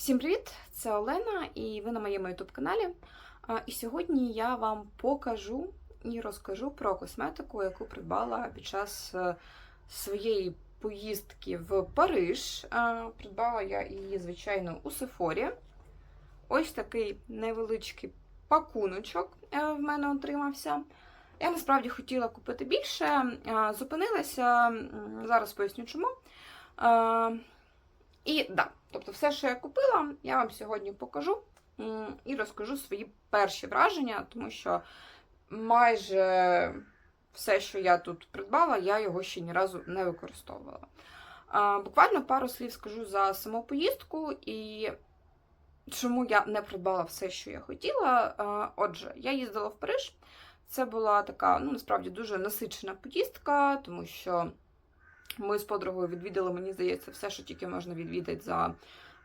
Всім привіт! Це Олена, і ви на моєму youtube каналі. І сьогодні я вам покажу і розкажу про косметику, яку придбала під час е, своєї поїздки в Париж. Придбала я її, звичайно, у Сефорі. Ось такий невеличкий пакуночок е, в мене отримався. Я насправді хотіла купити більше, зупинилася, зараз поясню чому. І да, тобто все, що я купила, я вам сьогодні покажу і розкажу свої перші враження, тому що майже все, що я тут придбала, я його ще ні разу не використовувала. Буквально пару слів скажу за саму поїздку і чому я не придбала все, що я хотіла. Отже, я їздила в Париж. Це була така, ну насправді дуже насичена поїздка, тому що ми з подругою відвідали, мені здається, все, що тільки можна відвідати за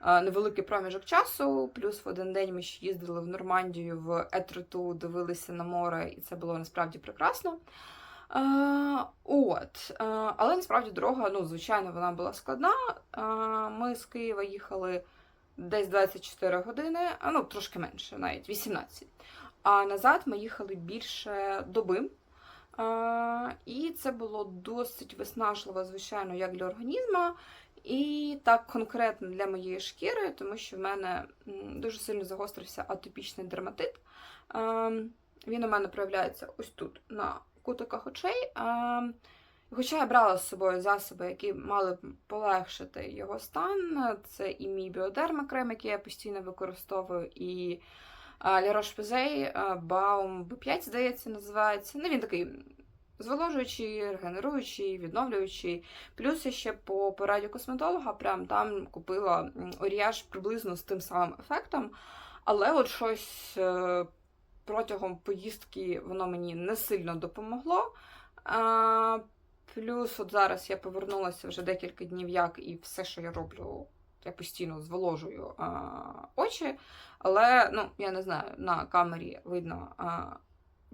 е, невеликий проміжок часу. Плюс в один день ми ще їздили в Нормандію, в Етрету, дивилися на море, і це було насправді прекрасно. Е, от, е, але насправді дорога, ну, звичайно, вона була складна. Ми з Києва їхали десь 24 години, а ну трошки менше, навіть 18. А назад ми їхали більше доби. І це було досить виснажливо, звичайно, як для організму, і так конкретно для моєї шкіри, тому що в мене дуже сильно загострився атопічний дерматит. Він у мене проявляється ось тут, на кутиках очей. Хоча я брала з собою засоби, які мали б полегшити його стан, це і мій біодермакрем, який я постійно використовую, і La Roche-Posay Baum B5, здається, називається. Ну, він такий зволожуючий, регенеруючий, відновлюючий. Плюс я ще по пораді косметолога прям там купила м, оріаж приблизно з тим самим ефектом. Але от щось е, протягом поїздки воно мені не сильно допомогло. Плюс, от зараз я повернулася вже декілька днів, як і все, що я роблю, я постійно зволожую а, очі. Але ну, я не знаю, на камері видно а,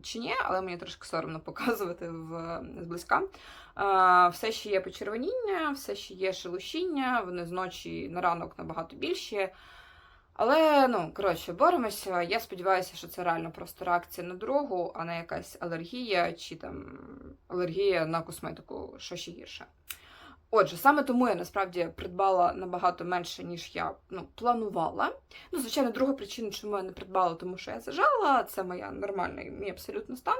чи ні, але мені трошки соромно показувати в, зблизька. А, все ще є почервоніння, все ще є шелушіння, вони зночі на ранок набагато більші. Але, ну, коротше, боремося. Я сподіваюся, що це реально просто реакція на дорогу, а не якась алергія чи там алергія на косметику, що ще гірше. Отже, саме тому я насправді придбала набагато менше, ніж я ну, планувала. Ну, звичайно, друга причина, чому я не придбала, тому що я зажала, це моя нормальний мій абсолютно стан.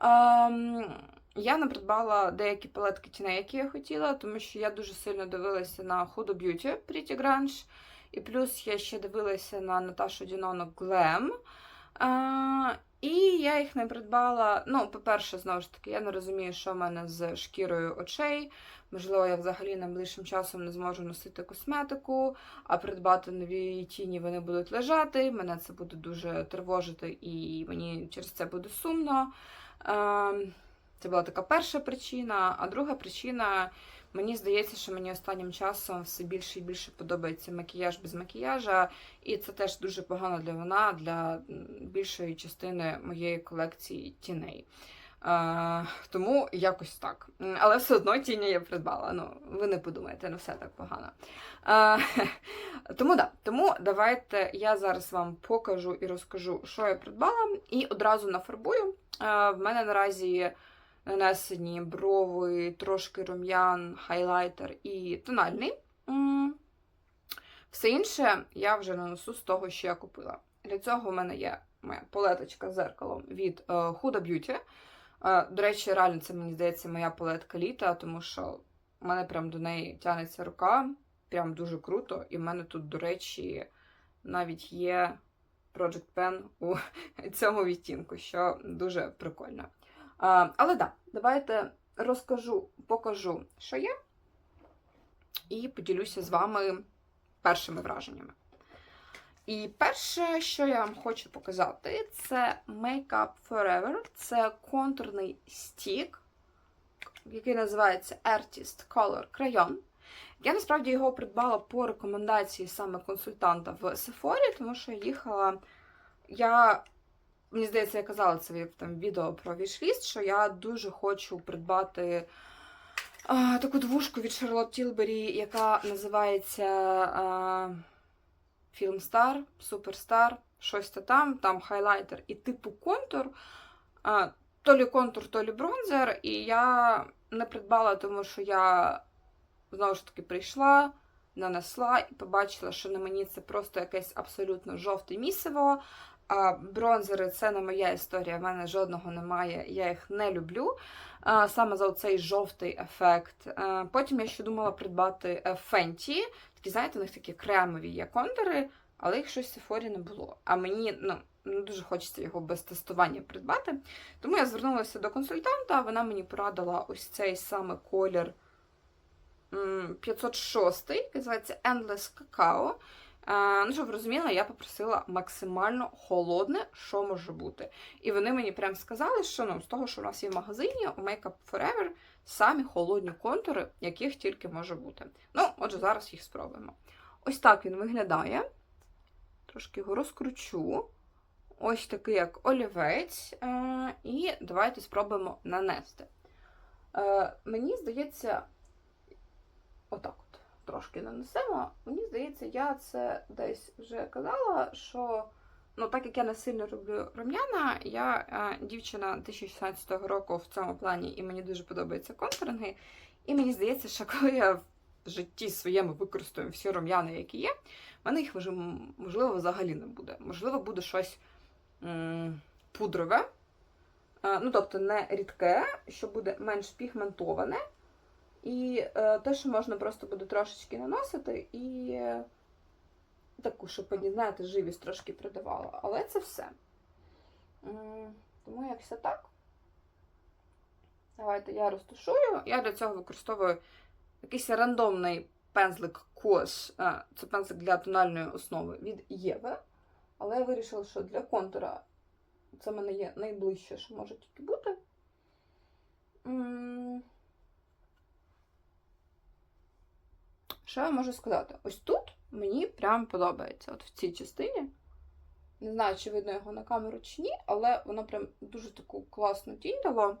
Ем, я не придбала деякі палетки тіней, які я хотіла, тому що я дуже сильно дивилася на Huda Beauty Pretty Grunge. І плюс я ще дивилася на Наташу Дінону Glam. А, і я їх не придбала. Ну, по-перше, знову ж таки, я не розумію, що в мене з шкірою очей. Можливо, я взагалі найближчим часом не зможу носити косметику, а придбати нові тіні вони будуть лежати. Мене це буде дуже тривожити, і мені через це буде сумно. Це була така перша причина. А друга причина. Мені здається, що мені останнім часом все більше і більше подобається макіяж без макіяжа, і це теж дуже погано для вона, для більшої частини моєї колекції тіней. Е, тому якось так. Але все одно тіні я придбала. Ну, ви не подумайте, не все так погано. Е, тому да, тому давайте я зараз вам покажу і розкажу, що я придбала, і одразу нафарбую. Е, в мене наразі нанесені брови, трошки рум'ян, хайлайтер і тональний. Все інше я вже нанесу з того, що я купила. Для цього в мене є моя палеточка з зеркалом від е, Huda Beauty. Е, До речі, реально це, мені здається, моя палетка літа, тому що в мене прям до неї тянеться рука. Прям дуже круто. І в мене тут, до речі, навіть є Project Pen у цьому відтінку, що дуже прикольно. Але да, давайте розкажу, покажу, що є, і поділюся з вами першими враженнями. І перше, що я вам хочу показати, це Makeup Forever. Це контурний стік, який називається Artist Color Crayon. Я насправді його придбала по рекомендації саме консультанта в Sephora, тому що я їхала. Я Мені здається, я казала це там відео про вішліст, що я дуже хочу придбати а, таку двушку від Charlotte Tilbury, яка називається а, Фільмстар, Суперстар, щось там, там хайлайтер і типу контур. А, то лі контур, то лі бронзер. І я не придбала, тому що я знову ж таки прийшла, нанесла і побачила, що на мені це просто якесь абсолютно жовте місиво. А бронзери це не моя історія, в мене жодного немає, я їх не люблю. Саме за цей жовтий ефект. Потім я ще думала придбати е, Fenty. Такі, знаєте, у них такі кремові є контури, але їх щось в Сефорі не було. А мені ну, не дуже хочеться його без тестування придбати. Тому я звернулася до консультанта, вона мені порадила ось цей саме колір м, 506, який називається Endless Cacao. Ну, щоб ви розуміли, я попросила максимально холодне, що може бути. І вони мені прям сказали, що ну, з того, що у нас є в магазині, у Makeup Forever самі холодні контури, яких тільки може бути. Ну, отже, зараз їх спробуємо. Ось так він виглядає. Трошки його розкручу. Ось такий, як олівець. Е, і давайте спробуємо нанести. Е, мені здається, отак от трошки нанесемо. Мені здається, я це десь вже казала, що ну, так як я не сильно люблю рум'яна, я е, дівчина 2016 року в цьому плані, і мені дуже подобаються контуринги. І мені здається, що коли я в житті своєму використаю всі рум'яни, які є, в мене їх можливо взагалі не буде. Можливо, буде щось пудрове. Е, Ну, тобто не рідке, що буде менш пігментоване. І е, те, що можна просто буде трошечки наносити, і е, таку, щоб знаєте, живість трошки придавала. Але це все. М, Тому все так. Давайте я розташую. Я для цього використовую якийсь рандомний пензлик Кос. Е, Це пензлик для тональної основи від Єви. Але я вирішила, що для контура це в мене є найближче, що може тільки бути. М, Що я можу сказати? Ось тут мені прям подобається. От в цій частині. Не знаю, чи видно його на камеру чи ні, але воно прям дуже таку класну тінь дало.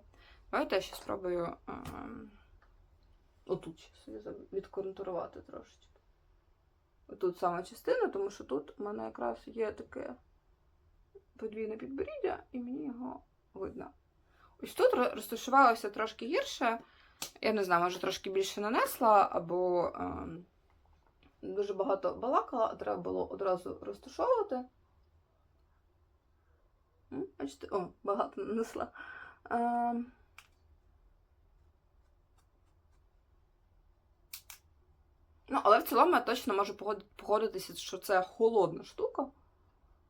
Давайте я ще спробую ем, отут відконтурувати трошечки. Отут саме частина, тому що тут у мене якраз є таке подвійне підборіддя, і мені його видно. Ось тут розташувалося трошки гірше. Я не знаю, може трошки більше нанесла, або ем, дуже багато балакала, а треба було одразу розташовувати. Бачите, о, багато нанесла. Ем, Ну, але в цілому я точно можу погодитися, що це холодна штука.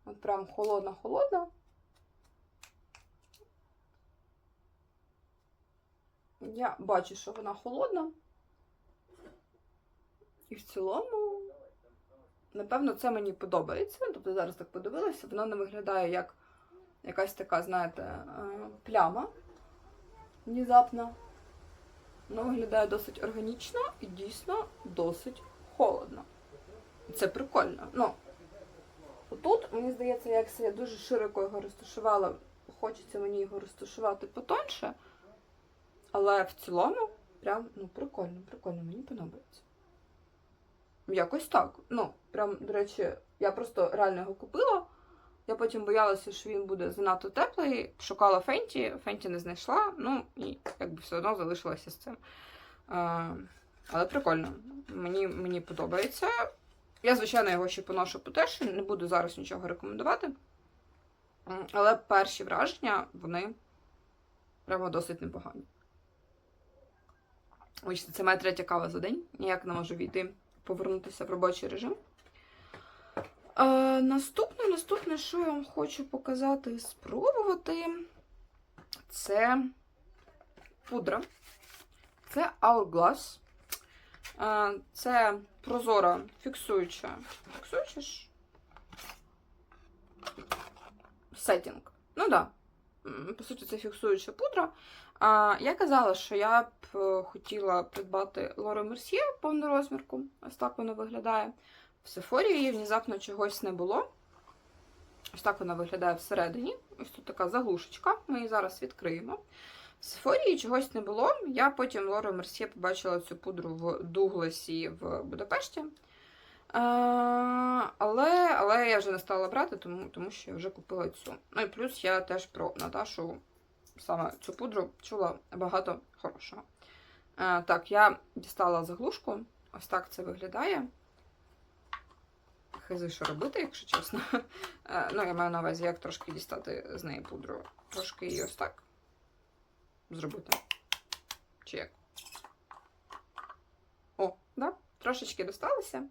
От прям холодна-холодна. Я бачу, що вона холодна. І в цілому, напевно, це мені подобається. Тобто зараз так подивилася, воно не виглядає як якась така, знаєте, е, пляма внезапна. Воно виглядає досить органічно і дійсно досить холодно. Це прикольно. Ну, тут, мені здається, як я дуже широко його розташувала, хочеться мені його розташувати потоньше. Але в цілому, прям, ну, прикольно, прикольно, мені подобається. Якось так. Ну, прям, до речі, я просто реально його купила. Я потім боялася, що він буде занадто теплий. Шукала Фенті, Фенті не знайшла, ну і якби все одно залишилася з цим. А, але прикольно. Мені, мені подобається. Я, звичайно, його ще поношу по теж, не буду зараз нічого рекомендувати. Але перші враження, вони прямо досить непогані. Це моя третя кава за день. Ніяк не можу війти, повернутися в робочий режим. Е, наступне, наступне, що я вам хочу показати і спробувати, це пудра. Це Hourglass. Е, це прозора фіксуюча. Фіксуюча ж? Сеттінг. Ну так. Да. По суті, це фіксуюча пудра. А, я казала, що я б е, хотіла придбати Лоре Мерсьє повну розмірку. Ось так воно виглядає. В Сефорі її внезапно чогось не було. Ось так вона виглядає всередині. Ось тут така заглушечка. Ми її зараз відкриємо. В Сефорі її чогось не було. Я потім Лоре Мерсьє побачила цю пудру в Дугласі в Будапешті. Е, але я вже не стала брати, тому, тому що я вже купила цю. Ну і плюс я теж про Наташу саме цю пудру чула багато хорошого. Е, так, я дістала заглушку. Ось так це виглядає. Хизи, що робити, якщо чесно. Е, ну, я маю на увазі, як трошки дістати з неї пудру. Трошки її ось так зробити. Чи як? О, да? Трошечки досталося.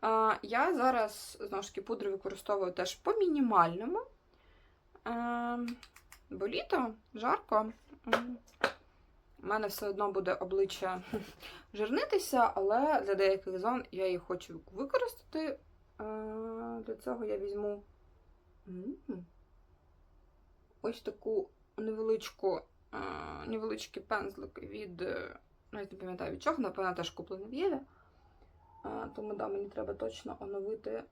А, я зараз знову ж таки пудри використовую теж по мінімальному. Бо літо, жарко. У мене все одно буде обличчя жирнитися, але для деяких зон я їх хочу використати. Для цього я візьму ось таку невеличку, а, невеличкий пензлик від. е, Навіть не пам'ятаю від чого, напевно, теж куплений в Єві. Тому да, мені треба точно оновити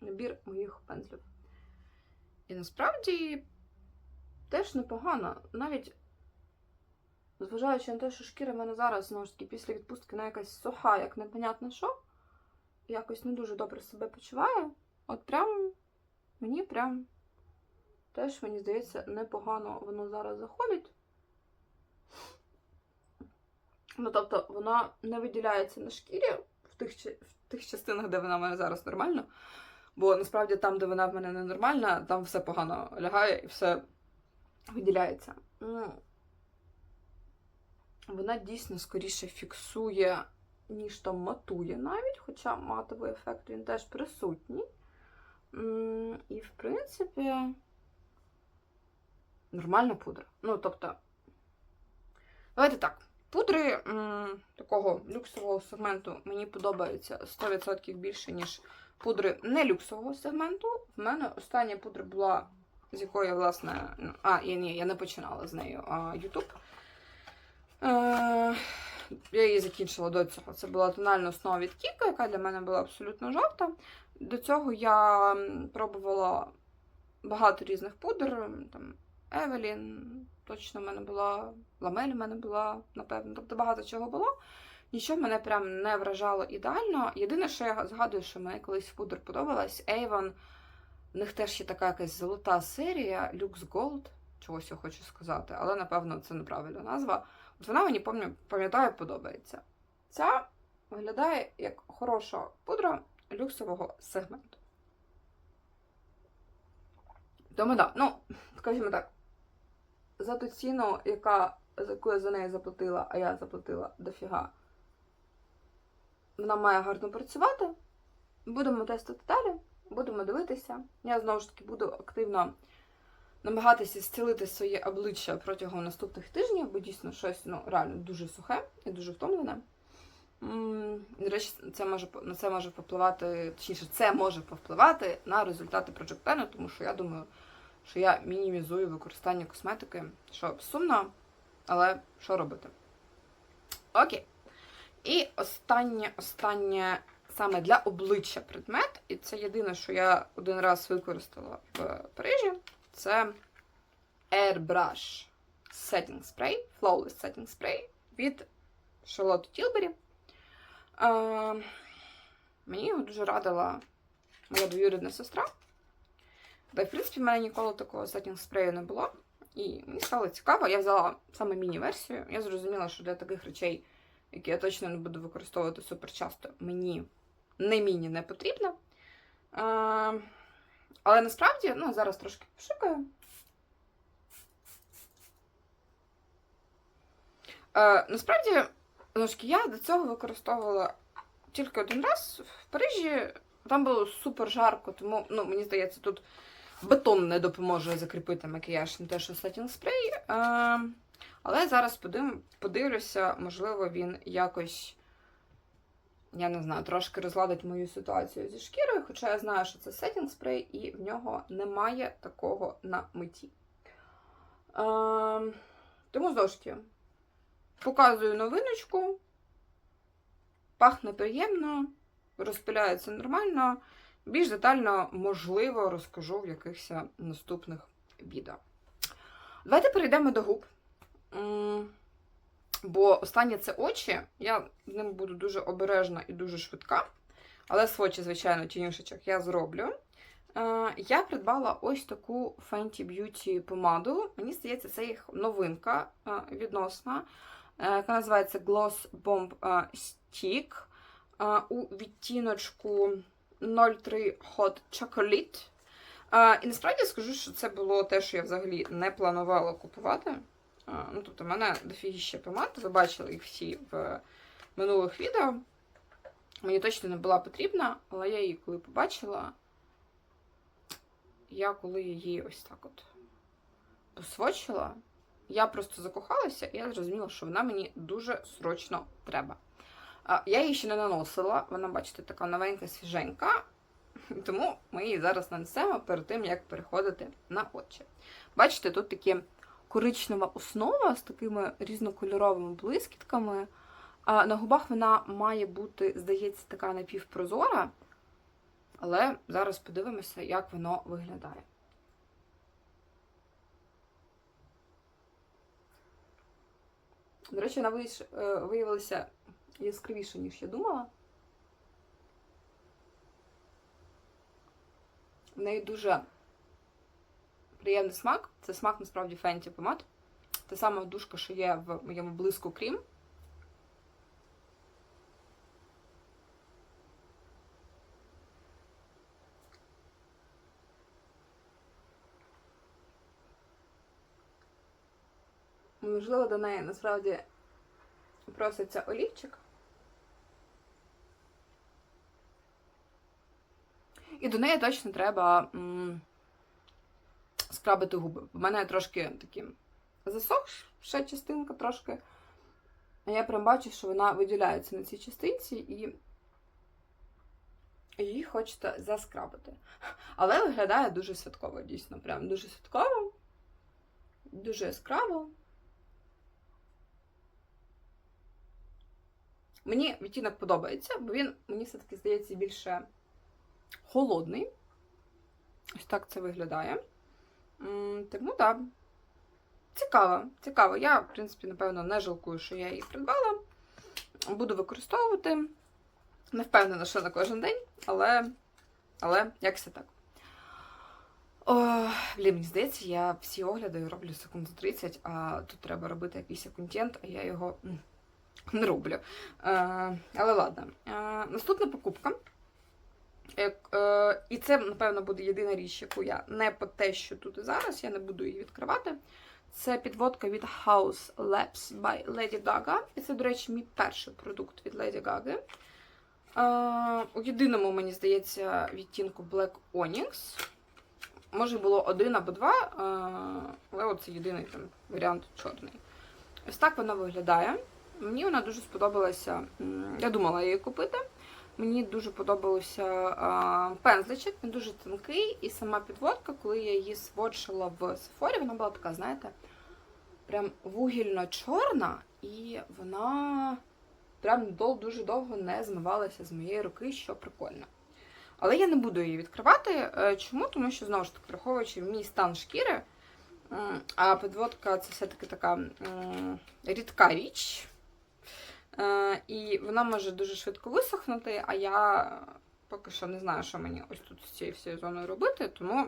набір моїх пензлів. І насправді теж непогано. Навіть зважаючи на те, що шкіра в мене зараз знову ж таки після відпустки на якась суха, як непонятно що, якось не дуже добре себе почуває. От прям мені прям теж, мені здається, непогано воно зараз заходить. Ну, тобто, вона не виділяється на шкірі в тих, в тих частинах, де вона в мене зараз нормальна. Бо насправді там, де вона в мене ненормальна, там все погано лягає і все виділяється. Ну, Вона дійсно скоріше фіксує, ніж там матує навіть, хоча матовий ефект він теж присутній. І, в принципі, нормальна пудра. Ну, тобто, давайте так. Пудри такого люксового сегменту мені подобаються 100% більше, ніж пудри не люксового сегменту. В мене остання пудра була, з якої я, власне. ну, А, я, ні, я не починала з нею YouTube. Е, я її закінчила до цього. Це була тональна основа від Кіка, яка для мене була абсолютно жовта. До цього я пробувала багато різних пудр. Там Евелін, точно в мене була, Ламель в мене була, напевно. Тобто багато чого було. Нічого мене прям не вражало ідеально. Єдине, що я згадую, що мені колись в пудр подобалась, Avon. В них теж є така якась золота серія Lux Gold, чогось я хочу сказати, але напевно це неправильна назва. От вона мені пам'ятаю, подобається. Ця виглядає як хороша пудра люксового сегменту. Тому так, ну, скажімо так, за ту ціну, яка, яку я за неї заплатила, а я заплатила дофіга, вона має гарно працювати. Будемо тестити далі, будемо дивитися. Я знову ж таки буду активно намагатися зцілити своє обличчя протягом наступних тижнів, бо дійсно щось ну, реально дуже сухе і дуже втомлене. До речі, це може, на це може попливати, точніше, це може повпливати на результати Pen, тому що я думаю, що я мінімізую використання косметики, що сумно, але що робити? Окей. І останнє, останнє саме для обличчя предмет, і це єдине, що я один раз використала в Парижі, це Airbrush Setting Spray, Flawless Setting Spray від Charlotte Tilbury. Е, мені його дуже радила моя двоюрідна сестра. Та, в принципі, в мене ніколи такого сеттінг спрею не було. І мені стало цікаво. Я взяла саме міні-версію. Я зрозуміла, що для таких речей, які я точно не буду використовувати супер часто, мені не міні не потрібно. Е, але насправді, ну, зараз трошки пошукаю. Е, насправді, знову я до цього використовувала тільки один раз в Парижі. Там було супер жарко, тому ну, мені здається, тут бетон не допоможе закріпити макіяж, не те, що сетінг спрей. Е, але зараз подив, подивлюся, можливо, він якось, я не знаю, трошки розладить мою ситуацію зі шкірою, хоча я знаю, що це сетінг спрей, і в нього немає такого на миті. Е, тому знову показую новиночку. Пахне приємно, розпиляється нормально. Більш детально, можливо, розкажу в якихось наступних відео. Давайте перейдемо до губ. Бо останнє це очі. Я з ним буду дуже обережна і дуже швидка. Але свочі, звичайно, тінюшечок я зроблю. Е, Я придбала ось таку Fenty Beauty помаду. Мені здається, це їх новинка е, відносна, е, яка називається Gloss Bomb Stick у відтіночку 03 Hot Chocolate. І насправді скажу, що це було те, що я взагалі не планувала купувати. Ну, тобто, в мене дофігіще помад, ви бачили їх всі в минулих відео. Мені точно не була потрібна, але я її коли побачила, я коли її ось так от посвочила, я просто закохалася, і я зрозуміла, що вона мені дуже срочно треба. Я її ще не наносила, вона, бачите, така новенька, свіженька. Тому ми її зараз нанесемо перед тим, як переходити на очі. Бачите, тут такі коричнева основа з такими різнокольоровими блискітками. А на губах вона має бути, здається, така напівпрозора. Але зараз подивимося, як воно виглядає. До речі, вона е, виявилася яскравіше, ніж я думала. В неї дуже приємний смак. Це смак насправді фенті помад. Та сама душка, що є в моєму блиску крім. Можливо, до неї насправді проситься олівчик. І до неї точно треба м, скрабити губи. У мене трошки такі засохша частинка трошки. А я прям бачу, що вона виділяється на цій частинці і її хочеться заскрабити. Але виглядає дуже святково, дійсно. Прям дуже святково, дуже яскраво. Мені відтінок подобається, бо він, мені все-таки здається, більше холодний. Ось так це виглядає. Тому так. Да. Цікаво, цікаво. Я, в принципі, напевно, не жалкую, що я її придбала. Буду використовувати. Не впевнена, що на кожен день, але, але як все так. Блін, мені здається, я всі огляди роблю секунд за 30, а тут треба робити якийсь контент, а я його не роблю. Е, але ладно. Е, наступна покупка. Як, е, і це, напевно, буде єдина річ, яку я не по те, що тут і зараз, я не буду її відкривати. Це підводка від House Labs by Lady Gaga. І це, до речі, мій перший продукт від Lady Gaga. Е, у єдиному, мені здається, відтінку Black Onyx. Може, було один або два, е, але оце єдиний там варіант чорний. Ось так вона виглядає. Мені вона дуже сподобалася. Я думала її купити. Мені дуже подобався пензличок, він дуже тонкий, і сама підводка, коли я її сводчила в Сефорі, вона була така, знаєте, прям вугільно-чорна, і вона прям дуже довго не змивалася з моєї руки, що прикольно. Але я не буду її відкривати. Е, Чому? Тому що, знову ж таки, враховуючи мій стан шкіри, а підводка це все-таки така рідка річ. Е, І вона може дуже швидко висохнути, а я поки що не знаю, що мені ось тут з цією всією зоною робити, тому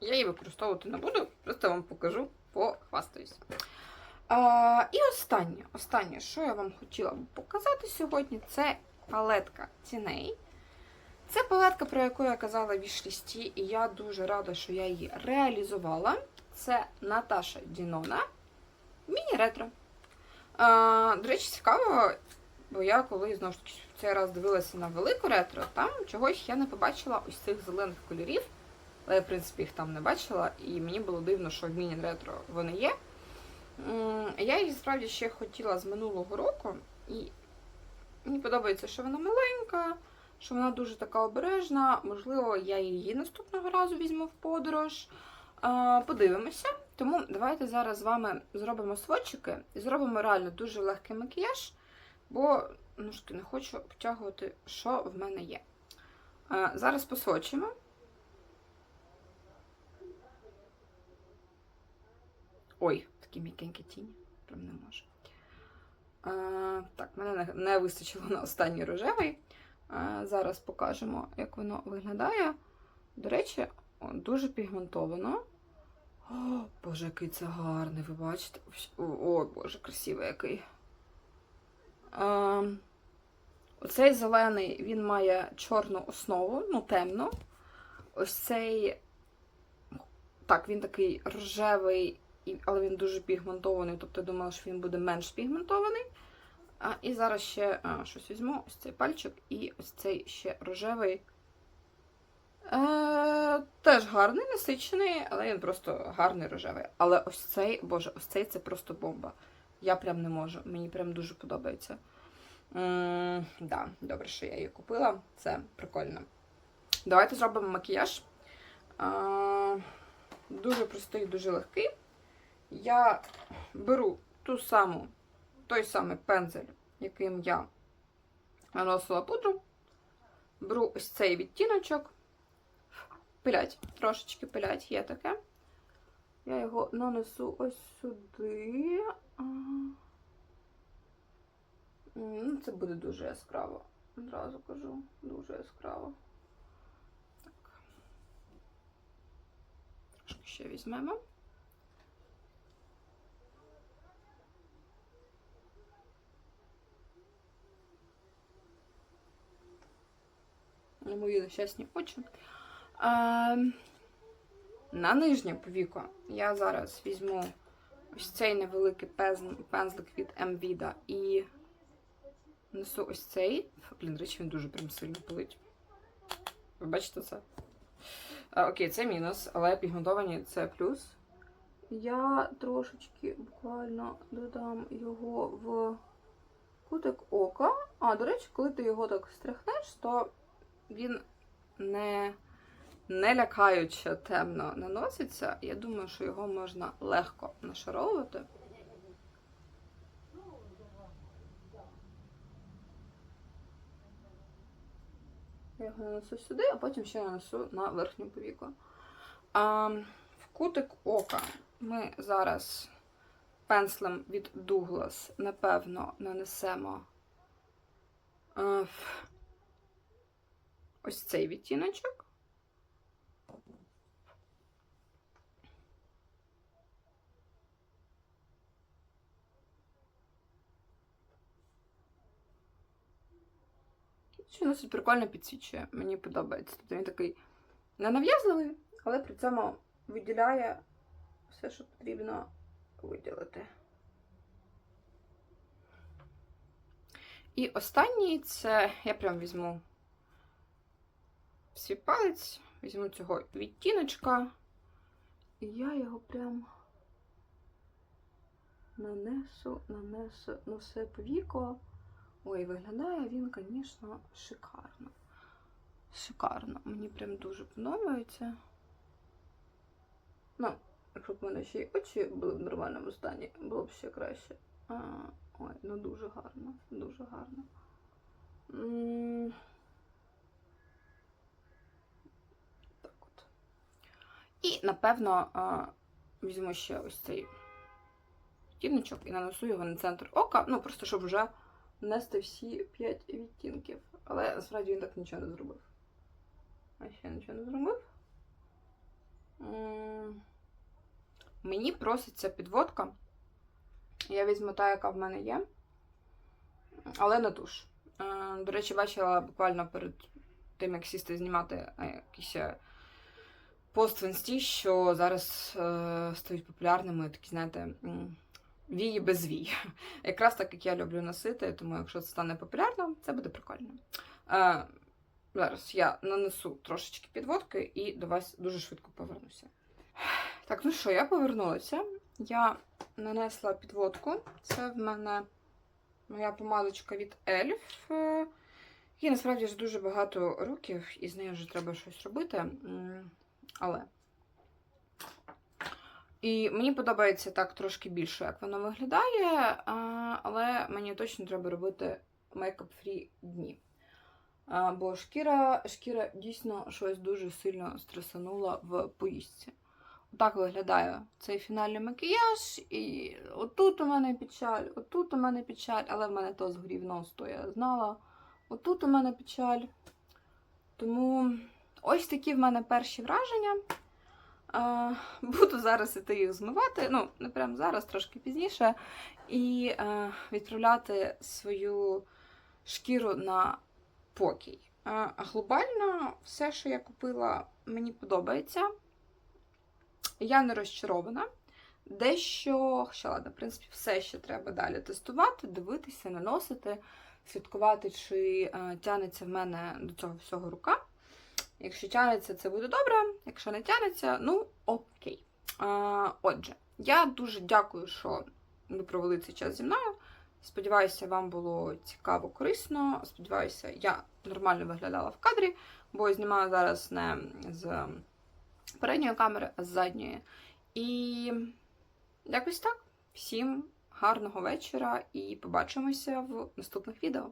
я її використовувати не буду, просто вам покажу, похвастаюсь. Е, І останнє, останнє, що я вам хотіла б показати сьогодні, це палетка тіней. Це палетка, про яку я казала в вішлісті, і я дуже рада, що я її реалізувала. Це Наташа Дінона. Міні-ретро. А, до речі, цікаво, бо я коли знову ж таки в цей раз дивилася на велику ретро, там чогось я не побачила ось цих зелених кольорів. Але я, в принципі, їх там не бачила, і мені було дивно, що в міні-ретро вони є. Я її справді ще хотіла з минулого року, і мені подобається, що вона маленька, що вона дуже така обережна. Можливо, я її наступного разу візьму в подорож. Подивимося. Тому давайте зараз з вами зробимо сводчики і зробимо реально дуже легкий макіяж, бо ну ж не хочу втягувати, що в мене є. А, Зараз посвочимо. Ой, такі м'якенькі тіні, прям не можу. А, так, мене не, вистачило на останній рожевий. Е, Зараз покажемо, як воно виглядає. До речі, дуже пігментовано. О, Боже, який це гарний, ви бачите? О, Боже, красивий який. Е, Оцей зелений він має чорну основу, ну темну. Ось цей. Так, він такий рожевий, але він дуже пігментований, тобто я думала, що він буде менш пігментований. А, і зараз ще а, щось візьму, ось цей пальчик і ось цей ще рожевий. Е, теж гарний, насичений, але він просто гарний рожевий. Але ось цей, боже, ось цей це просто бомба. Я прям не можу. Мені прям дуже подобається. М, да, добре, що я її купила. Це прикольно. Давайте зробимо макіяж. А, дуже простий, дуже легкий. Я беру ту саму, той самий пензель, яким я наносила пудру. Беру ось цей відтіночок. Пилять, трошечки пилять, є таке. Я його нанесу ось сюди. Це буде дуже яскраво. Одразу кажу, дуже яскраво. Так. Трошки ще візьмемо. На мої очі. Ем, на нижнє повіко я зараз візьму ось цей невеликий пензлик від Mvida і несу ось цей. Блін, речі, він дуже прям сильно пилить. Ви бачите це? А, окей, це мінус, але пігментовані це плюс. Я трошечки буквально додам його в кутик ока. А, до речі, коли ти його так стряхнеш, то він не, не лякаюче темно наноситься. Я думаю, що його можна легко нашаровувати. Я його нанесу сюди, а потім ще нанесу на верхню повіку. А, в кутик ока ми зараз пенслем від Douglas, напевно, нанесемо е, в- ось цей відтіночок. Що досить прикольно підсвічує. Мені подобається. Тобто він такий ненав'язливий, але при цьому виділяє все, що потрібно виділити. І останній це я прям візьму свій палець, візьму цього відтіночка, і я його прям нанесу, нанесу на все повіко. Ой, виглядає він, звісно, шикарно. Шикарно. Мені прям дуже подобається. Ну, якщо б в мене ще й очі були в нормальному стані, було б ще краще. А, ой, ну дуже гарно, дуже гарно. М. Так от. І, напевно, а, візьму ще ось цей відтіночок і нанесу його на центр ока, ну просто щоб вже нести всі 5 відтінків. Але насправді він так нічого не зробив. А ще нічого не зробив. Мені проситься підводка. Я візьму та, яка в мене є, але не туш. Е, До речі, бачила буквально перед тим, як сісти знімати е, якийсь е, пост в інсті, що зараз стають популярними такі, знаєте, вії без вій. Якраз так, як я люблю носити, тому якщо це стане популярно, це буде прикольно. Е, зараз я нанесу трошечки підводки і до вас дуже швидко повернуся. Так, ну що, я повернулася. Я нанесла підводку. Це в мене моя помадочка від Elf. Е, Їй насправді вже дуже багато років, і з нею вже треба щось робити. Але. І мені подобається так трошки більше, як воно виглядає, але мені точно треба робити мейкап-фрі дні. Бо шкіра, шкіра дійсно щось дуже сильно стресанула в поїздці. Отак виглядає цей фінальний макіяж. І отут у мене печаль, отут у мене печаль, але в мене то згорів нос, то я знала. Отут у мене печаль. Тому ось такі в мене перші враження. Буду зараз іти їх змивати, ну, не прямо зараз, трошки пізніше, і е, відправляти свою шкіру на покій. Глобально все, що я купила, мені подобається. Я не розчарована. Дещо, хоча ладно, в принципі, все ще треба далі тестувати, дивитися, наносити, слідкувати, чи е, тянеться в мене до цього всього рука. Якщо тянеться, це буде добре. Якщо не тянеться, ну окей. А, отже, я дуже дякую, що ви провели цей час зі мною. Сподіваюся, вам було цікаво, корисно. Сподіваюся, я нормально виглядала в кадрі, бо знімаю зараз не з передньої камери, а з задньої. І якось так. Всім гарного вечора і побачимося в наступних відео.